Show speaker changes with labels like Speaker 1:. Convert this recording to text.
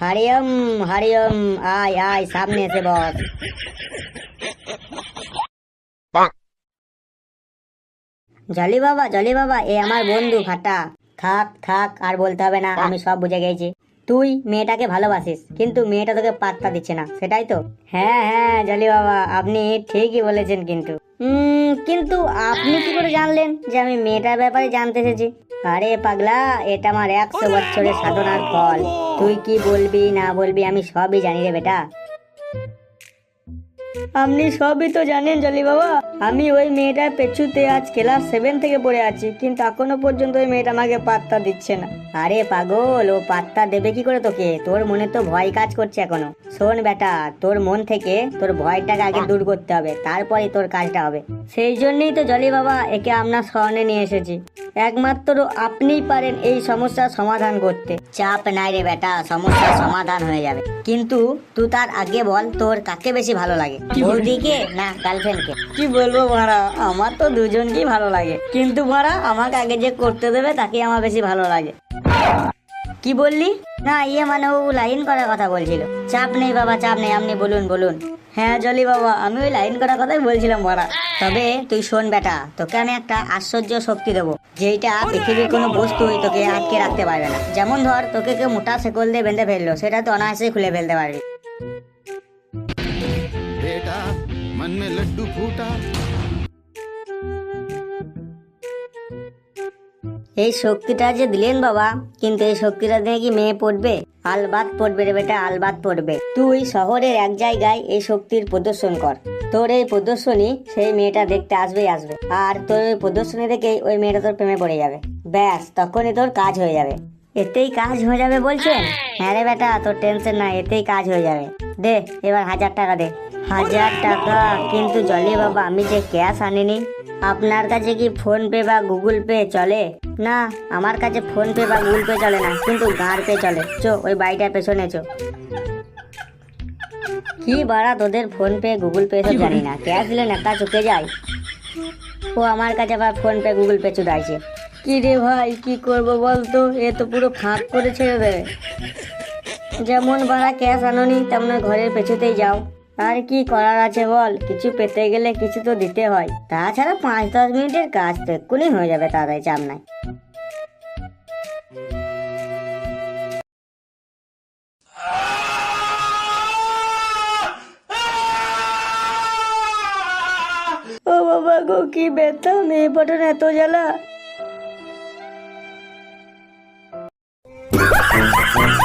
Speaker 1: হরিওম হরিওম আয় আয় সামনে এসে বস জলি বাবা জলি বাবা এ আমার বন্ধু ফাটা। থাক থাক আর বলতে হবে না আমি সব বুঝে গেছি। তুই মেয়েটাকে ভালোবাসিস কিন্তু মেয়েটা তোকে পাত্তা দিচ্ছে না সেটাই তো। হ্যাঁ হ্যাঁ জলি বাবা আপনি ঠিকই বলেছেন কিন্তু। কিন্তু আপনি কি করে জানলেন যে আমি মেয়েটার ব্যাপারে জানতে এসেছি? আরে পাগলা, এটা আমার একশো বছরের সাধনার ফল। তুই কি বলবি, না বলবি, আমি সবই জানি রে বেটা। আপনি সবই তো জানেন, জলি বাবা। আমি ওই মেয়েটার পেছুতে আজ ক্লাস সেভেন থেকে পড়ে আছি কিন্তু এখনও পর্যন্ত ওই মেয়েটা আমাকে পাত্তা দিচ্ছে না। আরে পাগল ও পাত্তা দেবে কি করে তোকে? তোর মনে তো ভয় কাজ করছে এখনও। শোন বেটা তোর মন থেকে তোর ভয়টাকে আগে দূর করতে হবে তারপরে তোর কাজটা হবে। সেই জন্যই তো জলি বাবা একে আপনার স্মরণে নিয়ে এসেছি। একমাত্র আপনিই পারেন এই সমস্যার সমাধান করতে। চাপ নাই রে বেটা সমস্যার সমাধান হয়ে যাবে। কিন্তু তুই তার আগে বল তোর কাকে বেশি ভালো লাগে? বৌদিকে না গার্লফ্রেন্ডকে কি? বলব, ভাড়া। আমার তো দুজনকেই ভালো লাগে। কিন্তু ভাড়া আমাকে আগে যে করতে দেবে তাকে আমার বেশি ভালো লাগে। কি বললি? না ইয়ে মানে ও লাইন করার কথা বলছিল। চাপ নেই বাবা, চাপ নেই, আপনি বলুন বলুন। হ্যাঁ জলি বাবা, আমি ওই লাইন করার কথাই বলছিলাম বড়া তবে তুই শোন বেটা, তোকে আমি একটা আশ্চর্য শক্তি দেবো। যেটা পৃথিবীর কোনো বস্তুই তোকে আটকে রাখতে পারবে না। যেমন ধর, তোকে কেউ মোটা শেকল দিয়ে বেঁধে ফেলল, সেটা তো অনায়াসেই খুলে ফেলতে পারবি।
Speaker 2: मन में लड्डू फूटा
Speaker 1: এই শক্তিটা যে দিলেন বাবা কিন্তু এই শক্তিটা দিয়ে কি মেয়ে পড়বে আলবাত পড়বে রে বেটা আলবাত পড়বে তুই শহরের এক জায়গায় এই শক্তির প্রদর্শন কর তোর এই প্রদর্শনী সেই মেয়েটা দেখতে আসবেই আসবে আর তোর ওই প্রদর্শনী দেখেই ওই মেয়েটা তোর প্রেমে পড়ে যাবে ব্যাস তখনই তোর কাজ হয়ে যাবে এতেই কাজ হয়ে যাবে বলছেন হ্যাঁ রে বেটা তোর টেনশন নাই এতেই কাজ হয়ে যাবে। দে এবার হাজার টাকা দে। হাজার টাকা কিন্তু জলে বাবা আমি যে ক্যাশ আনিনি। আপনার কাছে কি ফোন পে বা গুগল পে চলে? না আমার কাছে ফোন পে বা গুগল পে চলে না কিন্তু গাঁর পে চলে। চো ওই বাড়িটার পেছনে চো। কি বাড়া তোদের ফোন পে গুগল পে সব জানি না। ক্যাশ দিলে নেতা চুকে যায়। ও আমার কাছে আবার ফোন পে গুগল পে চুদাইছে। কি ভাই, কি করব বলতো? এ তো পুরো ফাঁক করে ছেড়ে দেবে। যেমন ভাড়া ক্যাশ আনোনি, তেমন ঘরের পেছুতেই যাও। আর কি করার আছে বল? কিছু পেতে গেলে কিছু তো দিতে হয়। তাছাড়া পাঁচ দশ মিনিটের কাজ তো এক্ষুনি হয়ে যাবে তাড়াতাড়ি চাপ নাই ও বাবা গো, কি ব্যথা, মেয়ে পটন এত জ্বালা। Ha ha ha ha!